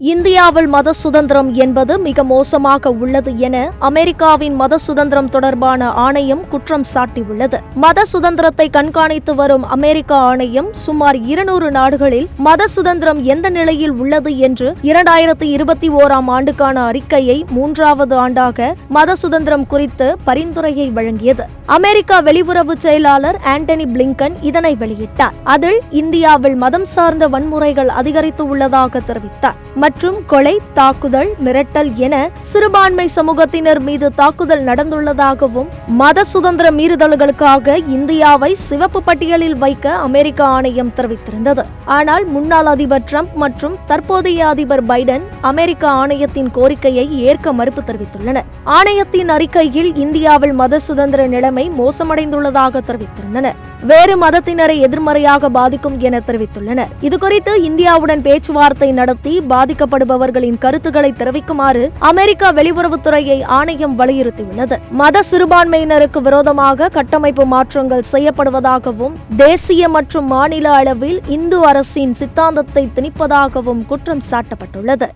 இந்தியாவில் மத சுதந்திரம் என்பது மிக மோசமாக உள்ளது என அமெரிக்காவின் மத சுதந்திரம் தொடர்பான ஆணையம் குற்றம் சாட்டியுள்ளது. மத சுதந்திரத்தை கண்காணித்து வரும் அமெரிக்க ஆணையம் சுமார் இருநூறு நாடுகளில் மத சுதந்திரம் எந்த நிலையில் உள்ளது என்று இரண்டாயிரத்தி இருபத்தி ஓராம் ஆண்டுக்கான அறிக்கையை மூன்றாவது ஆண்டாக மத சுதந்திரம் குறித்து பரிந்துரையை வழங்கியது. அமெரிக்கா வெளியுறவு செயலாளர் ஆண்டனி பிளிங்கன் இதனை வெளியிட்டார். அதில் இந்தியாவில் மதம் சார்ந்த வன்முறைகள் அதிகரித்து உள்ளதாக தெரிவித்தார். மற்றும் கொலை தாக்குதல் மிரட்டல் என சிறுபான்மை சமூகத்தினர் மீது தாக்குதல் நடந்துள்ளதாகவும் மத சுதந்திர மீறுதல்களுக்காக இந்தியாவை சிவப்பு பட்டியலில் வைக்க அமெரிக்க ஆணையம் தெரிவித்திருந்தது. ஆனால் முன்னாள் அதிபர் ட்ரம்ப் மற்றும் தற்போதைய அதிபர் பைடன் அமெரிக்க ஆணையத்தின் கோரிக்கையை ஏற்க மறுப்பு தெரிவித்துள்ளனர். ஆணையத்தின் அறிக்கையில் இந்தியாவில் மத சுதந்திர நிலைமை மோசமடைந்துள்ளதாக தெரிவித்திருந்தனர். வேறு மதத்தினரை எதிர்மறையாக பாதிக்கும் என தெரிவித்துள்ளனர். இதுகுறித்து இந்தியாவுடன் பேச்சுவார்த்தை நடத்தி பாதிக்கப்படுபவர்களின் கருத்துக்களை தெரிவிக்குமாறு அமெரிக்கா வெளியுறவுத்துறையை ஆணையம் வலியுறுத்தியுள்ளது. மத சிறுபான்மையினருக்கு விரோதமாக கட்டமைப்பு மாற்றங்கள் செய்யப்படுவதாகவும் தேசிய மற்றும் மாநில அளவில் இந்து அரசின் சித்தாந்தத்தை திணிப்பதாகவும் குற்றம் சாட்டப்பட்டுள்ளது.